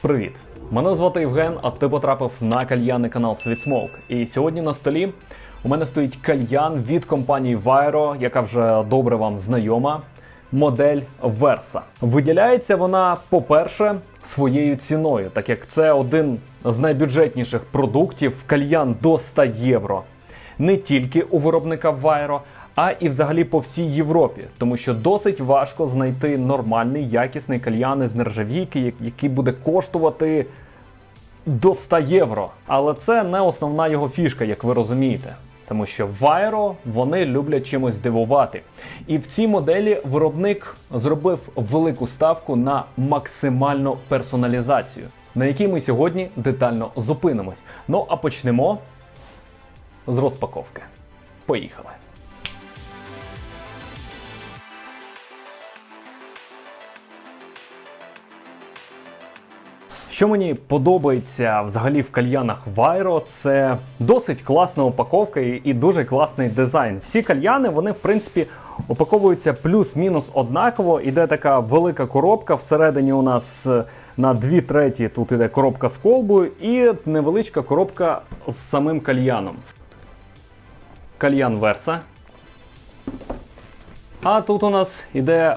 Привіт! Мене звати Євген, а ти потрапив на кальянний канал Світсмоук. І сьогодні на столі у мене стоїть кальян від компанії Vairo, яка вже добре вам знайома. Модель Versa. Виділяється вона, по-перше, своєю ціною, так як це один з найбюджетніших продуктів кальян до 100 євро. Не тільки у виробника Vairo, а і взагалі по всій Європі, тому що досить важко знайти нормальний якісний кальян із нержавійки, який буде коштувати до 100 євро. Але це не основна його фішка, як ви розумієте. Тому що Vairo вони люблять чимось дивувати. І в цій моделі виробник зробив велику ставку на максимальну персоналізацію, на якій ми сьогодні детально зупинимось. Ну а почнемо з розпаковки. Поїхали. Що мені подобається взагалі в кальянах Vairo, це досить класна упаковка і дуже класний дизайн. Всі кальяни, вони, в принципі, упаковуються плюс-мінус однаково. Іде така велика коробка. Всередині у нас е, на 2 треті тут іде коробка з колбою і невеличка коробка з самим кальяном. Кальян Верса. А тут у нас іде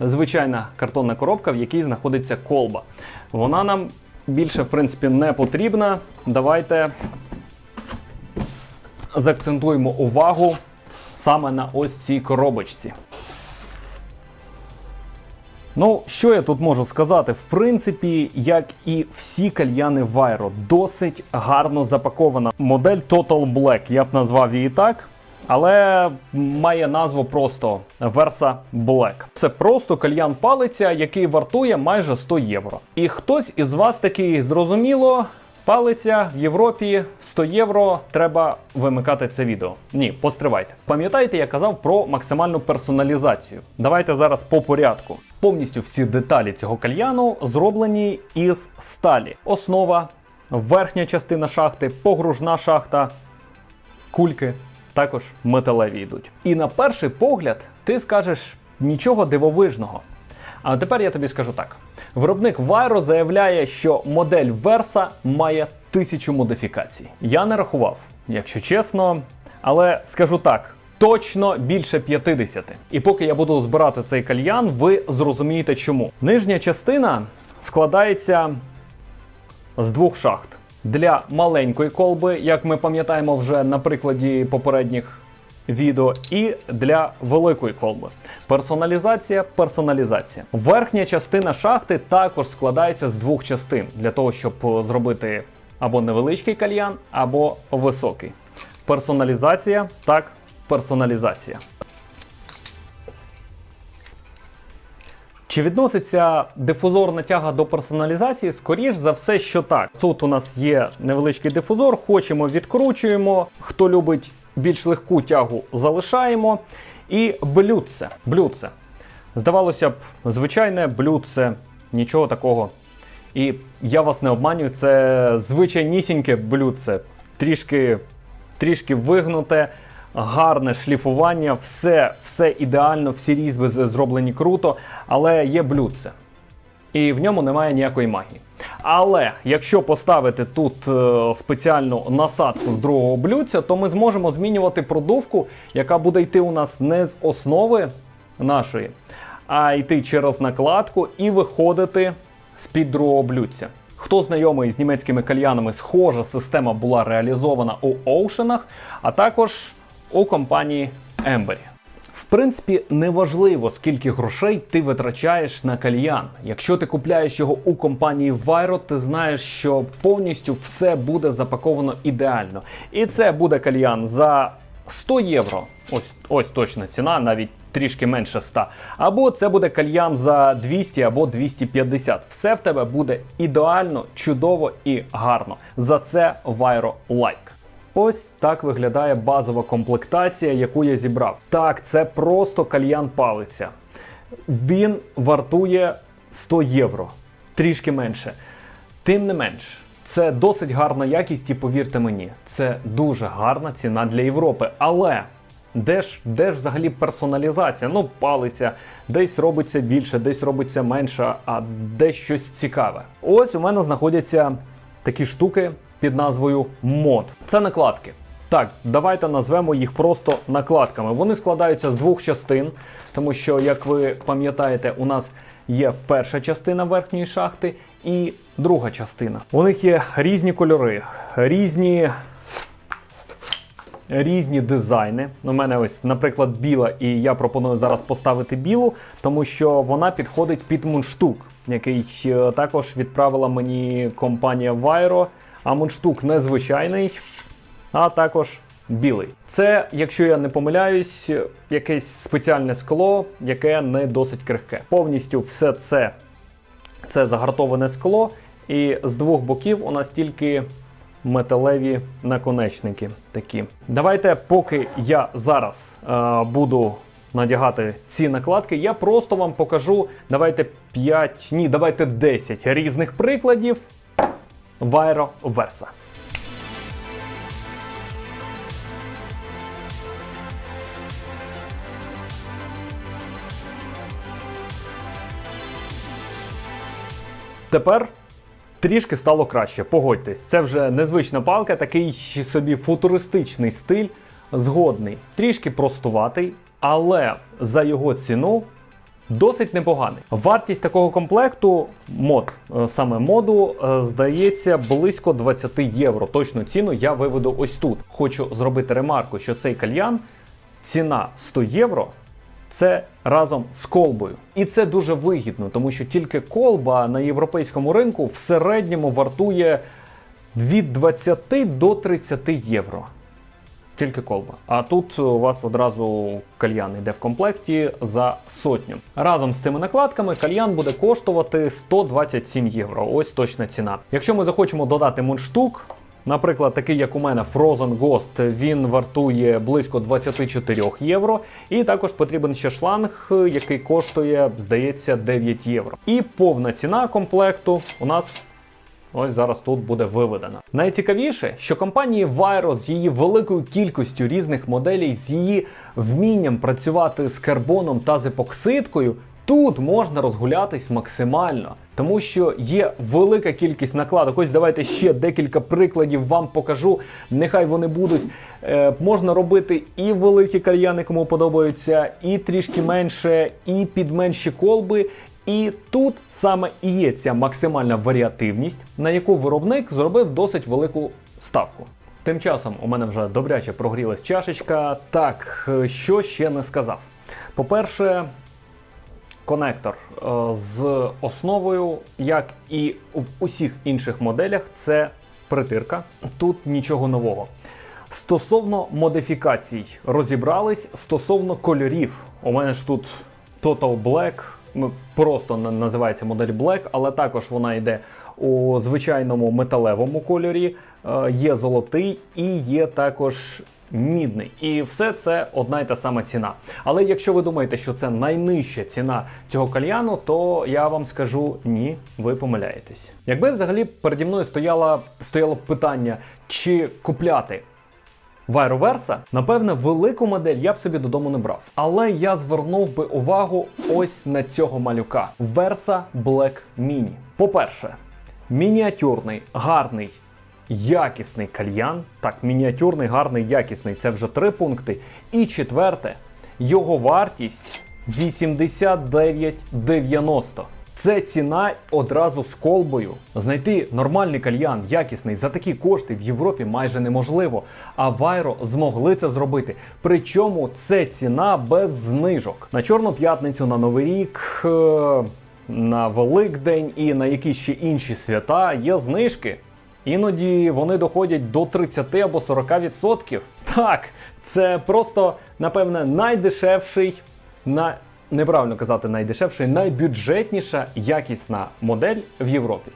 звичайна картонна коробка, в якій знаходиться колба. Вона нам більше, в принципі, не потрібна. Давайте заакцентуємо увагу саме на ось цій коробочці. Ну, що я тут можу сказати? В принципі, як і всі кальяни Vairo, досить гарно запакована. Модель Total Black, я б назвав її так. Але має назву просто Versa Black. Це просто кальян палиця, який вартує майже 100 євро. І хтось із вас такий зрозуміло. Палиця в Європі 100 євро. Треба вимикати це відео. Ні, постривайте. Пам'ятаєте, я казав про максимальну персоналізацію. Давайте зараз по порядку. Повністю всі деталі цього кальяну зроблені із сталі. Основа, верхня частина шахти, погружна шахта, кульки також металеві йдуть. І на перший погляд ти скажеш нічого дивовижного. А тепер я тобі скажу так: виробник Vairo заявляє, що модель Versa має тисячу модифікацій. Я не рахував, якщо чесно, але скажу так. Точно більше 50. І поки я буду збирати цей кальян, ви зрозумієте чому. Нижня частина складається з двох шахт. Для маленької колби, як ми пам'ятаємо вже на прикладі попередніх відео, і для великої колби. Персоналізація, персоналізація. Верхня частина шахти також складається з двох частин для того, щоб е, зробити або невеличкий кальян, або високий. Персоналізація, так, персоналізація. Чи відноситься дифузорна тяга до персоналізації? Скоріш за все, що так. Тут у нас є невеличкий дифузор, хочемо відкручуємо. Хто любить більш легку тягу, залишаємо. І блюдце. блюдце. Здавалося б, звичайне блюдце, нічого такого. І я вас не обманюю, це звичайнісіньке блюдце, трішки, трішки вигнуте, гарне шліфування, все, все ідеально, всі різьби зроблені круто, але є блюдце. І в ньому немає ніякої магії. Але якщо поставити тут е, спеціальну насадку з другого блюдця, то ми зможемо змінювати продувку, яка буде йти у нас не з основи нашої, а йти через накладку і виходити з-під другого блюдця. Хто знайомий з німецькими кальянами, схожа система була реалізована у Oceanах, а також у компанії Embury. В принципі, неважливо, скільки грошей ти витрачаєш на кальян. Якщо ти купляєш його у компанії Vairo, ти знаєш, що повністю все буде запаковано ідеально. І це буде кальян за 100 євро. Ось ось точна ціна, навіть трішки менше 100. Або це буде кальян за 200 або 250. Все в тебе буде ідеально, чудово і гарно. За це Vairo лайк. Ось так виглядає базова комплектація, яку я зібрав. Так, це просто кальян палиця. Він вартує 100 євро, трішки менше. Тим не менш, це досить гарна якість, і повірте мені, це дуже гарна ціна для Європи. Але Де ж, де ж взагалі персоналізація? Ну, палиця, десь робиться більше, десь робиться менше, а десь щось цікаве. Ось у мене знаходяться такі штуки під назвою мод. Це накладки. Так, давайте назвемо їх просто накладками. Вони складаються з двох частин, тому що, як ви пам'ятаєте, у нас є перша частина верхньої шахти і друга частина. У них є різні кольори, різні різні дизайни. У мене ось, наприклад, біла, і я пропоную зараз поставити білу, тому що вона підходить під мундштук, який е, також відправила мені компанія Vairo. А мундштук незвичайний, а також білий. Це, якщо я не помиляюсь, якесь спеціальне скло, яке не досить крихке. Повністю все це, це загартоване скло, і з двох боків у нас тільки металеві наконечники такі. Давайте, поки я зараз е, буду надягати ці накладки, я просто вам покажу. Давайте 5, ні, давайте 10 різних прикладів Vairo Versa. Тепер трішки стало краще. Погодьтесь, це вже незвична палка, такий собі футуристичний стиль, згодний, трішки простуватий, але за його ціну. Досить непоганий. Вартість такого комплекту, мод, е, саме моду, е, здається, близько 20 євро. Точну ціну я виведу ось тут. Хочу зробити ремарку, що цей кальян ціна 100 євро. Це разом з колбою. І це дуже вигідно, тому що тільки колба на європейському ринку в середньому вартує від 20 до 30 євро. Тільки колба. А тут у вас одразу кальян йде в комплекті за сотню. Разом з цими накладками кальян буде коштувати 127 євро. Ось точна ціна. Якщо ми захочемо додати мундштук, Наприклад, такий, як у мене Frozen Ghost, він вартує близько 24 євро. І також потрібен ще шланг, який коштує, здається, 9 євро. І повна ціна комплекту у нас. Ось зараз тут буде виведена. Найцікавіше, що компанії Vairo з її великою кількістю різних моделей, з її вмінням працювати з карбоном та з епоксидкою, тут можна розгулятись максимально. Тому що є велика кількість накладок. Ось давайте ще декілька прикладів вам покажу. Нехай вони будуть. Е, можна робити і великі кальяни, кому подобаються, і трішки менше, і під менші колби. І тут саме і є ця максимальна варіативність, на яку виробник зробив досить велику ставку. Тим часом у мене вже добряче прогрілась чашечка. Так, е, що ще не сказав. По-перше, конектор е, з основою, як і в усіх інших моделях, це притирка. Тут нічого нового. Стосовно модифікацій, розібрались стосовно кольорів. У мене ж тут Total Black, просто називається модель Black, але також вона йде у звичайному металевому кольорі, е, є золотий і є також мідний. І все це одна й та сама ціна. Але якщо ви думаєте, що це найнижча ціна цього кальяну, то я вам скажу ні, ви помиляєтесь. Якби взагалі переді мною стояло, стояло питання, чи купляти Versa, напевне, велику модель я б собі додому не брав. Але я звернув би увагу ось на цього малюка Versa Black Mini. По-перше, мініатюрний, гарний, якісний кальян. Так, мініатюрний, гарний, якісний це вже три пункти. І четверте, його вартість 89,90. Це ціна одразу з колбою. Знайти нормальний кальян, якісний за такі кошти в Європі майже неможливо. А Вайро змогли це зробити. Причому це ціна без знижок. На Чорну п'ятницю, на Новий рік, е, на Великдень і на якісь ще інші свята є знижки. Іноді вони доходять до 30 або 40%. Так, це просто, напевне, найдешевший, на неправильно казати найдешевший, найбюджетніша якісна модель в Європі.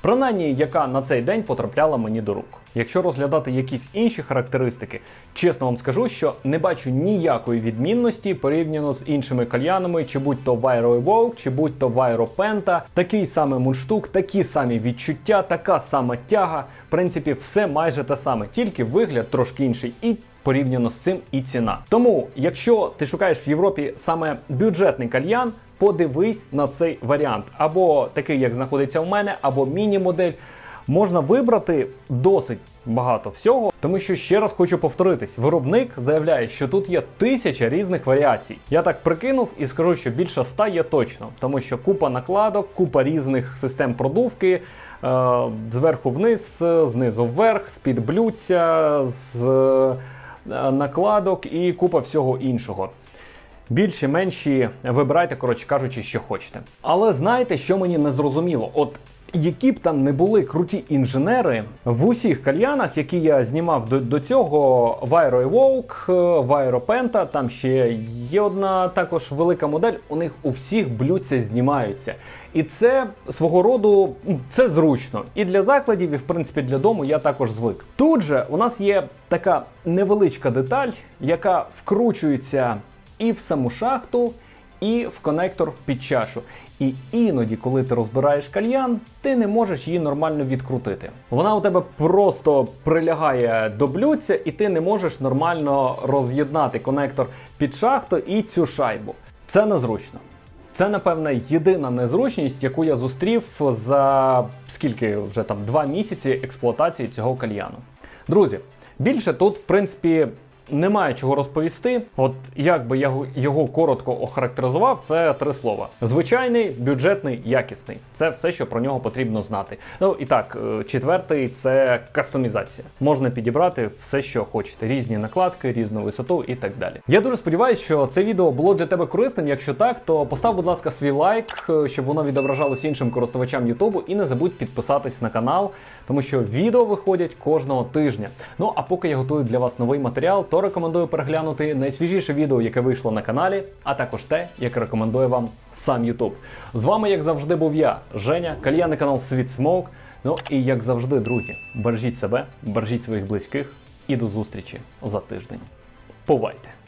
Принаймні, яка на цей день потрапляла мені до рук. Якщо розглядати якісь інші характеристики, чесно вам скажу, що не бачу ніякої відмінності порівняно з іншими кальянами, чи будь то Vairo Evoke, чи будь то Vairo Penta, такий самий мундштук, такі самі відчуття, така сама тяга. В принципі, все майже те саме, тільки вигляд трошки інший. І порівняно з цим і ціна. Тому, якщо ти шукаєш в Європі саме бюджетний кальян, подивись на цей варіант. Або такий, як знаходиться у мене, або міні-модель. Можна вибрати досить багато всього, тому що ще раз хочу повторитись: виробник заявляє, що тут є тисяча різних варіацій. Я так прикинув і скажу, що більше ста є точно, тому що купа накладок, купа різних систем продувки. е, Зверху вниз, знизу вверх, з-під блюдця, з е, накладок і купа всього іншого. Більші, менші, вибирайте, коротше кажучи, що хочете. Але знаєте, що мені не зрозуміло? От які б там не були круті інженери в усіх кальянах, які я знімав до, до цього, в Aero Evoque, е, Penta, там ще є одна також велика модель. У них у всіх блюдця знімаються. І це свого роду це зручно. І для закладів, і в принципі для дому я також звик. Тут же у нас є така невеличка деталь, яка вкручується і в саму шахту, і в конектор під чашу. І іноді, коли ти розбираєш кальян, ти не можеш її нормально відкрутити. Вона у тебе просто прилягає до блюдця, і ти не можеш нормально роз'єднати конектор під шахту і цю шайбу. Це незручно. Це, напевне, єдина незручність, яку я зустрів за скільки вже там два місяці експлуатації цього кальяну. Друзі, більше тут, в принципі, немає чого розповісти. От як би я його- коротко охарактеризував, це три слова: звичайний, бюджетний, якісний. Це все, що про нього потрібно знати. Ну і так, е, четвертий це кастомізація. Можна підібрати все, що хочете: різні накладки, різну висоту і так далі. Я дуже сподіваюся, що це відео було для тебе корисним. Якщо так, то постав, будь ласка, свій лайк, е, щоб воно відображалось іншим користувачам Ютубу. І не забудь підписатись на канал, тому що відео виходять кожного тижня. Ну а поки я готую для вас новий матеріал, то рекомендую переглянути найсвіжіше відео, яке вийшло на каналі, а також те, яке рекомендує вам сам Ютуб. З вами, як завжди, був я, Женя, кальяний канал Світ Смоук. Ну і як завжди, друзі, бережіть себе, бережіть своїх близьких і до зустрічі за тиждень. Бувайте!